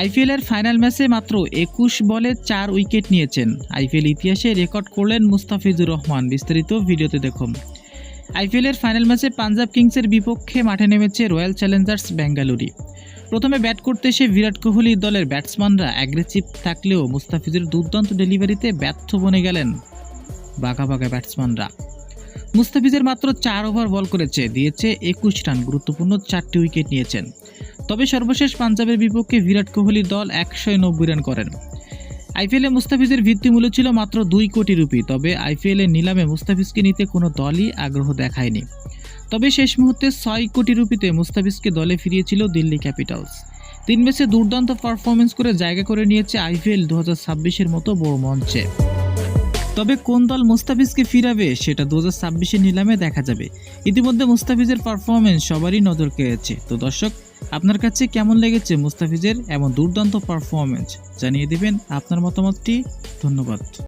আইপিএলের ফাইনাল ম্যাচে মাত্র একুশ বলে চার উইকেট নিয়েছেন। আইপিএল ইতিহাসে রেকর্ড করলেন মুস্তাফিজুর রহমান। বিস্তারিত ভিডিওতে দেখুন। আইপিএলের ফাইনাল ম্যাচে পাঞ্জাব কিংসের বিপক্ষে মাঠে নেমেছে রয়্যাল চ্যালেঞ্জার্স বেঙ্গালুরি। প্রথমে ব্যাট করতে এসে বিরাট কোহলি দলের ব্যাটসম্যানরা অ্যাগ্রেসিভ থাকলেও মুস্তাফিজুর দুর্দান্ত ডেলিভারিতে ব্যর্থ বনে গেলেন বাঘা বাঘা ব্যাটসম্যানরা। মুস্তাফিজের মাত্র চার ওভার বল করেছে, দিয়েছে একুশ রান। গুরুত্বপূর্ণ চারটি উইকেট নিয়েছেন। তবে সর্বশেষ পাঞ্জাবের বিপক্ষে বিরাট কোহলি দল একশো নব্বই রান করেন। আইপিএলে মুস্তাফিজের ভিত্তিমূল্য ছিল মাত্র দুই কোটি রুপি, তবে আইপিএলের নিলামে মুস্তাফিজকে নিতে কোনো দলই আগ্রহ দেখায়নি। তবে শেষ মুহূর্তে ছয় কোটি রুপিতে মুস্তাফিজকে দলে ফিরিয়েছিল দিল্লি ক্যাপিটালস। তিন ম্যাচে দুর্দান্ত পারফরমেন্স করে জায়গা করে নিয়েছে আইপিএল দু হাজার মতো বড় মঞ্চে। তবে কোন দল মুস্তাফিজকে ফিরাবে সেটা দু হাজার নিলামে দেখা যাবে। ইতিমধ্যে মুস্তাফিজের পারফরমেন্স সবারই নজর কেড়েছে। তো দর্শক আপনার কাছে কেমন লেগেছে মুস্তাফিজের এমন দুর্দান্ত পারফরমেন্স জানিয়ে দেবেন আপনার মতামতটি। ধন্যবাদ।